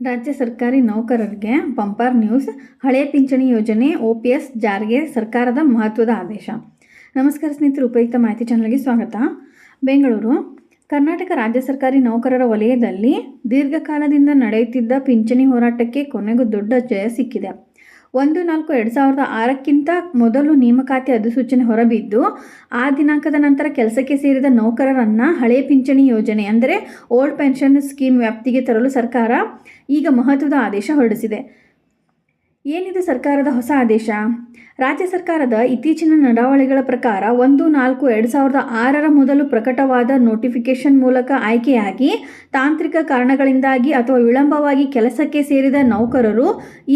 ರಾಜ್ಯ ಸರ್ಕಾರಿ ನೌಕರರಿಗೆ ಬಂಪರ್ ನ್ಯೂಸ್ ಹಳೆಯ ಪಿಂಚಣಿ ಯೋಜನೆ ಒ ಪಿ ಎಸ್ ಜಾರಿಗೆ ಸರ್ಕಾರದ ಮಹತ್ವದ ಆದೇಶ. ನಮಸ್ಕಾರ ಸ್ನೇಹಿತರು, ಉಪಯುಕ್ತ ಮಾಹಿತಿ ಚಾನಲ್ಗೆ ಸ್ವಾಗತ. ಬೆಂಗಳೂರು, ಕರ್ನಾಟಕ ರಾಜ್ಯ ಸರ್ಕಾರಿ ನೌಕರರ ವಲಯದಲ್ಲಿ ದೀರ್ಘಕಾಲದಿಂದ ನಡೆಯುತ್ತಿದ್ದ ಪಿಂಚಣಿ ಹೋರಾಟಕ್ಕೆ ಕೊನೆಗೂ ದೊಡ್ಡ ಜಯ ಸಿಕ್ಕಿದೆ. ಒಂದು ನಾಲ್ಕು ಎರಡು ಸಾವಿರದ ಆರಕ್ಕಿಂತ ಮೊದಲು ನೇಮಕಾತಿ ಅಧಿಸೂಚನೆ ಹೊರಬಿದ್ದು, ಆ ದಿನಾಂಕದ ನಂತರ ಕೆಲಸಕ್ಕೆ ಸೇರಿದ ನೌಕರರನ್ನು ಹಳೆ ಪಿಂಚಣಿ ಯೋಜನೆ ಅಂದರೆ ಓಲ್ಡ್ ಪೆನ್ಷನ್ ಸ್ಕೀಮ್ ವ್ಯಾಪ್ತಿಗೆ ತರಲು ಸರ್ಕಾರ ಈಗ ಮಹತ್ವದ ಆದೇಶ ಹೊರಡಿಸಿದೆ. ಏನಿದೆ ಸರ್ಕಾರದ ಹೊಸ ಆದೇಶ? ರಾಜ್ಯ ಸರ್ಕಾರದ ಇತ್ತೀಚಿನ ನಡಾವಳಿಗಳ ಪ್ರಕಾರ ಒಂದು, ನಾಲ್ಕು, ಎರಡು ಸಾವಿರದ ಆರರ ಮೊದಲು ಪ್ರಕಟವಾದ ನೋಟಿಫಿಕೇಶನ್ ಮೂಲಕ ಆಯ್ಕೆಯಾಗಿ ತಾಂತ್ರಿಕ ಕಾರಣಗಳಿಂದಾಗಿ ಅಥವಾ ವಿಳಂಬವಾಗಿ ಕೆಲಸಕ್ಕೆ ಸೇರಿದ ನೌಕರರು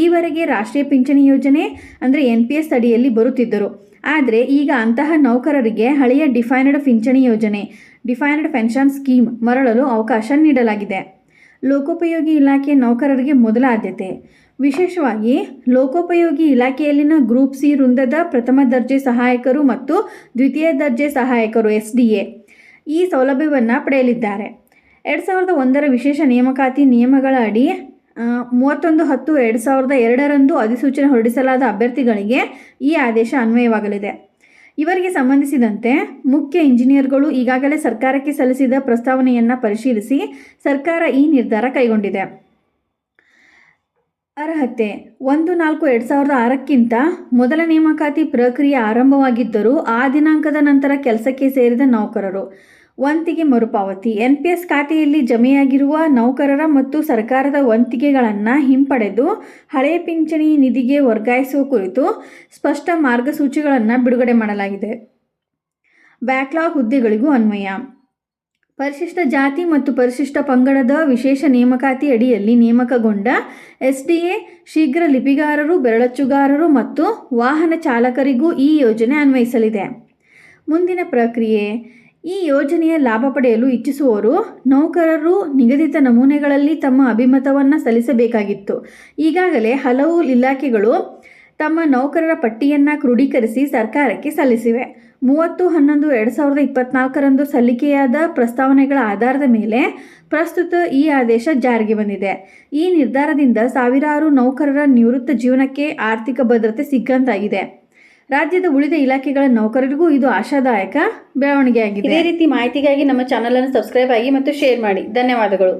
ಈವರೆಗೆ ರಾಷ್ಟ್ರೀಯ ಪಿಂಚಣಿ ಯೋಜನೆ, ಅಂದರೆ ಎನ್ ಪಿ ಎಸ್ ಅಡಿಯಲ್ಲಿ ಬರುತ್ತಿದ್ದರು. ಆದರೆ ಈಗ ಅಂತಹ ನೌಕರರಿಗೆ ಹಳೆಯ ಡಿಫೈನ್ಡ್ ಪಿಂಚಣಿ ಯೋಜನೆ, ಡಿಫೈನ್ಡ್ ಪೆನ್ಷನ್ ಸ್ಕೀಮ್ ಮರಳಲು ಅವಕಾಶ ನೀಡಲಾಗಿದೆ. ಲೋಕೋಪಯೋಗಿ ಇಲಾಖೆ ನೌಕರರಿಗೆ ಮೊದಲ ಆದ್ಯತೆ. ವಿಶೇಷವಾಗಿ, ಲೋಕೋಪಯೋಗಿ ಇಲಾಖೆಯಲ್ಲಿನ ಗ್ರೂಪ್ ಸಿ ವೃಂದದ ಪ್ರಥಮ ದರ್ಜೆ ಸಹಾಯಕರು ಮತ್ತು ದ್ವಿತೀಯ ದರ್ಜೆ ಸಹಾಯಕರು ಎಸ್ ಡಿ ಎ ಈ ಸೌಲಭ್ಯವನ್ನು ಪಡೆಯಲಿದ್ದಾರೆ. ಎರಡು ಸಾವಿರದ ಒಂದರ ವಿಶೇಷ ನೇಮಕಾತಿ ನಿಯಮಗಳ ಅಡಿ ಮೂವತ್ತೊಂದು ಹತ್ತು ಎರಡು ಸಾವಿರದ ಎರಡರಂದು ಅಧಿಸೂಚನೆ ಹೊರಡಿಸಲಾದ ಅಭ್ಯರ್ಥಿಗಳಿಗೆ ಈ ಆದೇಶ ಅನ್ವಯವಾಗಲಿದೆ. ಇವರಿಗೆ ಸಂಬಂಧಿಸಿದಂತೆ ಮುಖ್ಯ ಇಂಜಿನಿಯರ್ಗಳು ಈಗಾಗಲೇ ಸರ್ಕಾರಕ್ಕೆ ಸಲ್ಲಿಸಿದ ಪ್ರಸ್ತಾವನೆಯನ್ನು ಪರಿಶೀಲಿಸಿ ಸರ್ಕಾರ ಈ ನಿರ್ಧಾರ ಕೈಗೊಂಡಿದೆ. ಅರ್ಹತೆ, ಒಂದು ನಾಲ್ಕು ಎರಡು ಸಾವಿರದ ಆರಕ್ಕಿಂತ ಮೊದಲ ನೇಮಕಾತಿ ಪ್ರಕ್ರಿಯೆ ಆರಂಭವಾಗಿದ್ದರೂ ಆ ದಿನಾಂಕದ ನಂತರ ಕೆಲಸಕ್ಕೆ ಸೇರಿದ ನೌಕರರು. ವಂತಿಗೆ ಮರುಪಾವತಿ. ಎನ್ ಪಿ ಎಸ್ ಖಾತೆಯಲ್ಲಿ ಜಮೆಯಾಗಿರುವ ನೌಕರರ ಮತ್ತು ಸರ್ಕಾರದ ವಂತಿಗೆಗಳನ್ನು ಹಿಂಪಡೆದು ಹಳೆಯ ಪಿಂಚಣಿ ನಿಧಿಗೆ ವರ್ಗಾಯಿಸುವ ಕುರಿತು ಸ್ಪಷ್ಟ ಮಾರ್ಗಸೂಚಿಗಳನ್ನು ಬಿಡುಗಡೆ ಮಾಡಲಾಗಿದೆ. ಬ್ಯಾಕ್ಲಾಗ್ ಹುದ್ದೆಗಳಿಗೂ ಅನ್ವಯ. ಪರಿಶಿಷ್ಟ ಜಾತಿ ಮತ್ತು ಪರಿಶಿಷ್ಟ ಪಂಗಡದ ವಿಶೇಷ ನೇಮಕಾತಿ ಅಡಿಯಲ್ಲಿ ನೇಮಕಗೊಂಡ ಎಸ್ ಡಿ ಎ ಶೀಘ್ರ ಲಿಪಿಗಾರರು, ಬೆರಳಚ್ಚುಗಾರರು ಮತ್ತು ವಾಹನ ಚಾಲಕರಿಗೂ ಈ ಯೋಜನೆ ಅನ್ವಯಿಸಲಿದೆ. ಮುಂದಿನ ಪ್ರಕ್ರಿಯೆ ಈ ಯೋಜನೆಯ ಲಾಭ ಪಡೆಯಲು ಇಚ್ಛಿಸುವವರು ನೌಕರರು ನಿಗದಿತ ನಮೂನೆಗಳಲ್ಲಿ ತಮ್ಮ ಅಭಿಮತವನ್ನು ಸಲ್ಲಿಸಬೇಕಾಗಿತ್ತು. ಈಗಾಗಲೇ ಹಲವು ಇಲಾಖೆಗಳು ತಮ್ಮ ನೌಕರರ ಪಟ್ಟಿಯನ್ನು ಕ್ರೋಢೀಕರಿಸಿ ಸರ್ಕಾರಕ್ಕೆ ಸಲ್ಲಿಸಿವೆ. ಮೂವತ್ತು, ಹನ್ನೊಂದು, ಎರಡು ಸಾವಿರದ ಇಪ್ಪತ್ನಾಲ್ಕರಂದು ಸಲ್ಲಿಕೆಯಾದ ಪ್ರಸ್ತಾವನೆಗಳ ಆಧಾರದ ಮೇಲೆ ಪ್ರಸ್ತುತ ಈ ಆದೇಶ ಜಾರಿಗೆ ಬಂದಿದೆ. ಈ ನಿರ್ಧಾರದಿಂದ ಸಾವಿರಾರು ನೌಕರರ ನಿವೃತ್ತ ಜೀವನಕ್ಕೆ ಆರ್ಥಿಕ ಭದ್ರತೆ ಸಿಕ್ಕಂತಾಗಿದೆ ರಾಜ್ಯದ ಉಳಿದ ಇಲಾಖೆಗಳ ನೌಕರರಿಗೂ ಇದು ಆಶಾದಾಯಕ ಬೆಳವಣಿಗೆಯಾಗಿದೆ. ಇದೇ ರೀತಿ ಮಾಹಿತಿಗಾಗಿ ನಮ್ಮ ಚಾನಲನ್ನು ಸಬ್ಸ್ಕ್ರೈಬ್ ಆಗಿ ಮತ್ತು ಶೇರ್ ಮಾಡಿ. ಧನ್ಯವಾದಗಳು.